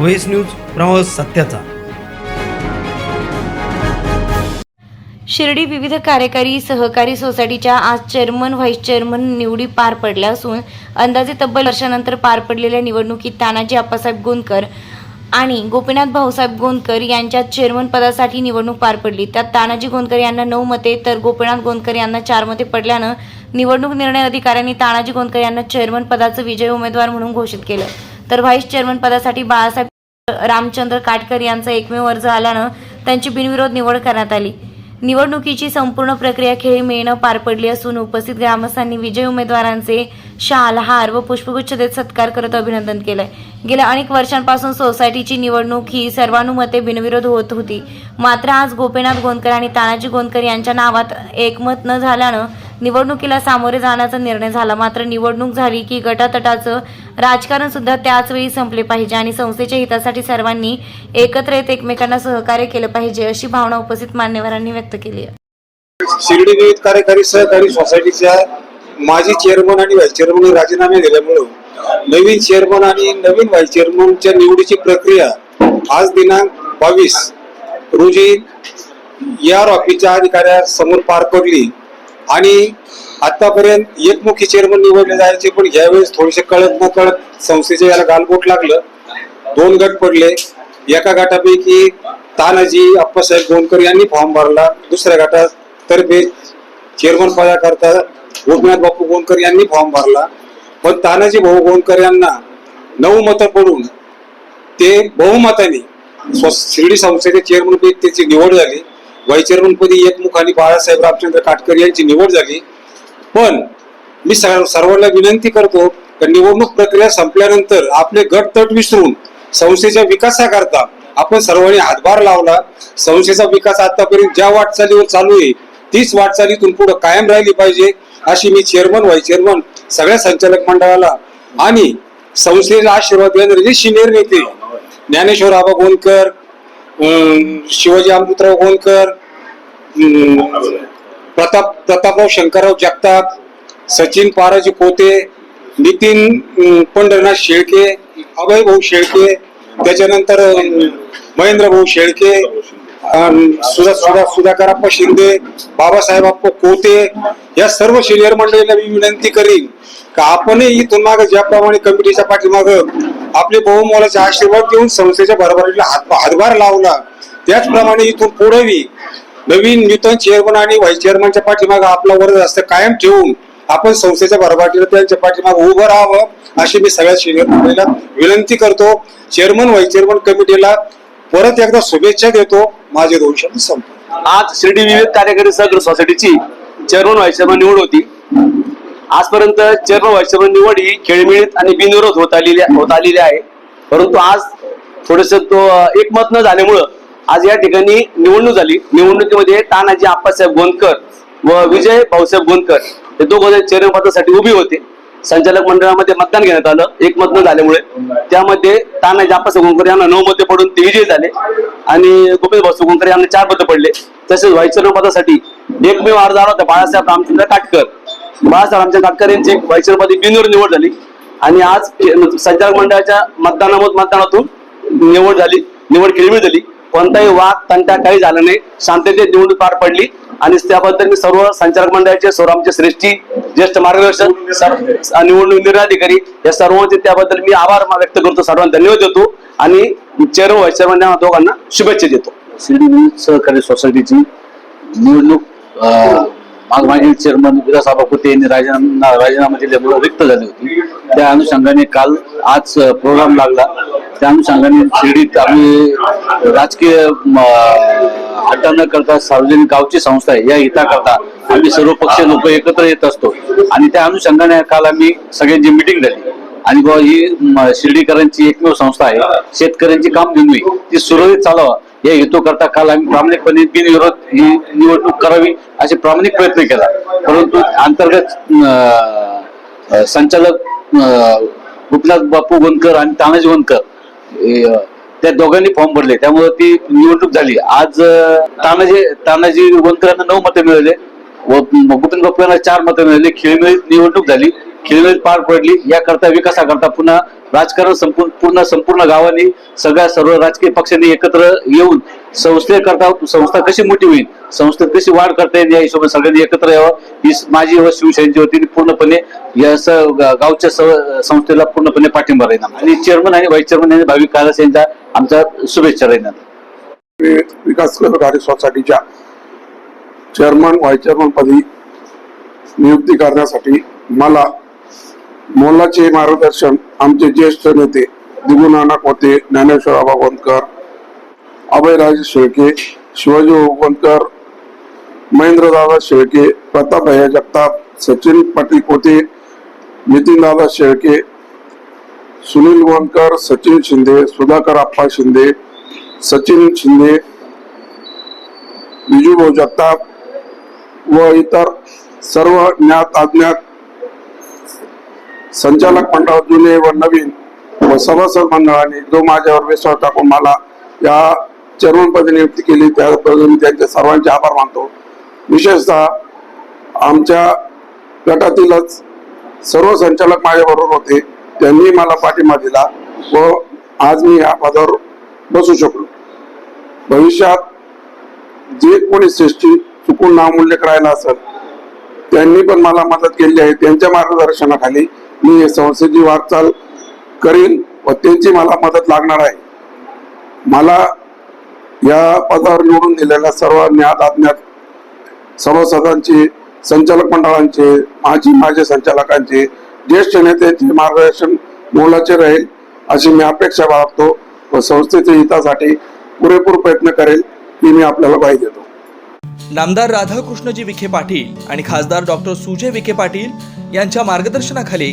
व्हेस news प्रवास सत्याचा. शिर्डी विविध कार्यकारी सहकारी सोसायटीच्या आज चेअरमन व्हाईस चेअरमन निवडी पार पडल्या असून अंदाजे तब्बल वर्षानंतर पार पडलेल्या निवडणुकीत तानाजी आप्पासाहेब गोंदकर आणि गोपीनाथ भाऊसाहेब गोंदकर यांच्या चेअरमन पदासाठी निवडणूक पार पडली. त्यात तानाजी गोंदकर यांना नऊ मते तर गोपीनाथ गोंदकर यांना चार मते पडल्यानं निवडणूक निर्णय अधिकाऱ्यांनी तानाजी गोंदकर यांना चेअरमन पदाचं विजय उमेदवार म्हणून घोषित केलं. तर व्हाईस चेअरमन पदासाठी बाळासाहेब रामचंद्र काटकर यांचा एकमेव अर्ज आल्यानं त्यांची बिनविरोध निवड करण्यात आली. निवडणुकीची संपूर्ण प्रक्रिया खेळीमेळीनं पार पडली असून उपस्थित ग्रामस्थांनी विजय उमेदवारांचे शाल हार व पुष्पगुच्छ देत सत्कार करत अभिनंदन केलंय. गेल्या अनेक वर्षांपासून सोसायटीची निवडणूक ही सर्वानुमते बिनविरोध होत होती. मात्र आज गोपीनाथ गोंदकर आणि तानाजी गोंदकर यांच्या नावात एकमत न झाल्यानं निवडणुकीला सामोरे जाण्याचा निर्णय झाला. मात्र निवडणूक झाली की गटातटाचं राजकारण सुद्धा त्याच वेळी संपले पाहिजे आणि संस्थेच्या हितासाठी सर्वांनी एकत्र येत एकमेकांना सहकार्य केलं पाहिजे अशी भावना उपस्थित मान्यवरांनी व्यक्त केली आहे. शिर्डी विविध कार्यकारी सहकारी सोसायटीच्या माजी चेअरमन आणि व्हाईस चेअरमन राजीनामे दिल्यामुळं नवीन चेअरमन आणि नवीन व्हाईस चेअरमनच्या निवडीची प्रक्रिया आज दिनांक बावीस रोजी या ऑफिसच्या अधिकाऱ्यासमोर पार पडली. आणि आतापर्यंत एकमुखी चेअरमन निवडले जायचे पण यावेळेस थोडेसे कळत न कळत संस्थेचे याला गालबोट लागलं. दोन गट पडले. एका गटापैकी तानाजी अप्पासाहेब गोंदकर यांनी फॉर्म भरला. दुसऱ्या गटात तर्फे चेअरमन पदाकरता गोपीनाथ बापू गोंदकर यांनी फॉर्म भरला. पण तानाजी भाऊ गोंदकर यांना नऊ मतं पडून ते बहुमताने शिर्डी संस्थेचे चेअरमन त्याची निवड झाली. व्हाईस चेअरमन एकमुखाने बाळासाहेब रामचंद्र काटकर यांची निवड झाली. पण मी सर्व- सर्वांना विनंती करतो की निवडणूक प्रक्रिया संपल्यानंतर आपले गट तट विसरून संस्थेच्या विकासाकरता आपण सर्वांनी हातभार लावला. संस्थेचा विकास आतापर्यंत ज्या वाटचालीवर चालू आहे तीच वाटचालीतून पुढे कायम राहिली पाहिजे अशी मी चेअरमन व्हाईस चेअरमन सगळ्या संचालक मंडळाला आणि संस्थेला आशीर्वाद देणारे जे सिनियर नेते ज्ञानेश्वर आबा गोंदकर शिवाजी अमृतराव गोंदकर प्रताप प्रतापराव शंकरराव जगताप सचिन पाराजी पोते नितीन पंढरनाथ शेळके अभय भाऊ शेळके त्याच्यानंतर महेंद्र भाऊ शेळके अं, सुधा सुधा सुधाकरप्पा शिंदे बाबासाहेब अप्पा कोते या सर्व सिनियर मंडळीला मी विनंती करीन का आपणही इथून मागं ज्याप्रमाणे कमिटीच्या पाठीमाग आपले बहुमोलाचे आशीर्वाद देऊन संस्थेच्या भरभराटीला हात हातभार लावला त्याचप्रमाणे इथून पुढेही नवीन नूतन चेअरमन आणि व्हाईस चेअरमनच्या पाठीमाग आपला वर्ग असतं कायम ठेवून आपण संस्थेच्या भरभराटीला त्यांच्या पाठीमाग उभं राहावं अशी मी सगळ्या सिनियर मंडळीला विनंती करतो. चेअरमन व्हाईस चेअरमन कमिटीला परत एकदा शुभेच्छा देतो. माझे दोन शब्द संपले. आज शिर्डी विविध कार्यकारी सहकार सोसायटीची चेअरमन व्हाईस निवड होती. आजपर्यंत चेअरमन व्हाईस निवड ही खेळमिळीत आणि बिनविरोध होत आलेली होत आलेली आहे. परंतु आज थोडस तो एकमत न झाल्यामुळं आज या ठिकाणी निवडणूक झाली. निवडणुकीमध्ये तानाजी आप्पासाहेब गोंदकर व विजय भाऊसाहेब गोंदकर हे दोघं चेअरमन पदासाठी उभे होते. संचालक मंडळामध्ये मतदान घेण्यात आलं. एकमत न झाल्यामुळे. त्यामध्ये तानाजी आप्पा गोंदकर यांना नऊ मते पडून ते विजयी झाले. आणि गोपीनाथ भाऊ गोंदकर यांना चार मते पडले. तसेच व्हाईस पदासाठी एकमेव अर्ज आला होता बाळासाहेब रामचंद्र काटकर. बाळासाहेब रामचंद्र काटकर यांची व्हाईस बिनवर निवड झाली. आणि आज संचालक मंडळाच्या मतदानामत मतदानातून निवड झाली. निवड खेळीमेळी झाली कोणताही वाद तंटा काही झाला नाही. शांततेत निवडणूक पार पडली. आणि त्याबद्दल मी सर्व संचालक मंडळाचे सर्व आमचे श्रेष्ठी ज्येष्ठ मार्गदर्शक निवडणूक निर्णय अधिकारी या सर्वांचे त्याबद्दल मी आभार व्यक्त करतो. सर्वांना धन्यवाद देतो आणि चेअरमन व्हाईस चेअरमन दोघांना शुभेच्छा देतो. शिर्डी सहकारी सोसायटीची निवडणूक मागील चेअरमन विकास आबापुते यांनी राजीनामा राजीनामा दिल्यामुळे रिक्त झाली होती. त्या अनुषंगाने काल आज प्रोग्राम लागला. त्या अनुषंगाने शिर्डीत आम्ही राजकीय म, न करता सार्वजनिक गावची संस्था आहे या हिताकरता आम्ही सर्व पक्ष लोक एकत्र येत असतो. आणि त्या अनुषंगाने काल आम्ही सगळ्यांची मिटिंग झाली. आणि बुवा ही शिर्डीकरांची एकमेव संस्था आहे. शेतकऱ्यांची काम दिनवी ती सुरळीत चालावा. या हेतू करता काल आम्ही प्रामाणिकपणे बिनविरोध ही निवडणूक करावी असे प्रामाणिक प्रयत्न केला. परंतु अंतर्गत संचालक अं, गोपीनाथ बापू गोंदकर आणि तानाजी गोंदकर त्या दोघांनी फॉर्म भरले. त्यामुळे ती निवडणूक झाली. आज तानाजी तानाजी गोंदकरांना नऊ मते मिळाले. व गोपीनाथ बापू यांना चार मते मिळाले. खेळमेळीत निवडणूक झाली. खेळमेळीत पार पडली. याकरता विकासाकरता पुन्हा राजकारण संपूर्ण पूर्ण संपूर्ण गावाने सगळ्या सर्व राजकीय पक्षांनी एकत्र येऊन संस्थेकरता संस्था कशी मोठी होईल संस्थेत कशी वाढ करता येईल या हिशोबाने सगळ्यांनी एकत्र यावं. ही माझी व शिवसेनेच्या वतीने पूर्णपणे या स गावच्या स- संस्थेला पूर्णपणे पाठिंबा राहील आणि चेअरमन आणि व्हाईस चेअरमन यांनी भाविक कालास यांच्या आमच्या शुभेच्छा राहील विकास सहकारी सोसायटीच्या चेअरमन व्हाईस चेअरमन पदी नियुक्ती करण्यासाठी मला मोलाचे मार्गदर्शन आमचे ज्येष्ठ नेते दिगू नाना ज्ञानेश्वर भगवंतकर अभयराज शेळके शिवाजी भगवंतकर महेंद्रदादा शेळके प्रतापभैया जगताप सचिन पाटील कोते नितीनदादा शेळके सुनील वनकर सचिन शिंदे सुधाकर आप्पा शिंदे सचिन शिंदे विजूभाऊ जगताप व इतर सर्व ज्ञात अज्ञात संचालक मंडळ जुने व नवीन व सभासद मंडळाने जो माझ्यावर विश्वास टाकून मला या चेअरमनपदी नियुक्ती केली त्याबद्दल मी त्यांचे सर्वांचे आभार मानतो. विशेषतः आमच्या गटातीलच सर्व संचालक माझ्याबरोबर होते त्यांनी मला पाठिंबा दिला व आज मी या पदावर बसू शकलो. भविष्यात जे कोणी सृष्टी चुकून नामूल्य करायला असेल त्यांनी पण मला मदत केली आहे त्यांच्या मार्गदर्शनाखाली मी संस्थेची वाटचाल करीन व त्यांची मला मदत लागणार आहे. मला या पदावर निवडून दिलेल्या सर्व ज्ञात अज्ञात सदांचे संचालक मंडळांचे माजी माझे संचालकांचे ज्येष्ठ नेत्यांचे मार्गदर्शन मोलाचे राहील अशी मी अपेक्षा बाळगतो व संस्थेच्या हितासाठी पुरेपूर प्रयत्न करेल ही मी आपल्याला ग्वाही देतो. नामदार राधाकृष्णजी विखे पाटील आणि खासदार डॉक्टर सुजय विखे पाटील यांच्या मार्गदर्शनाखाली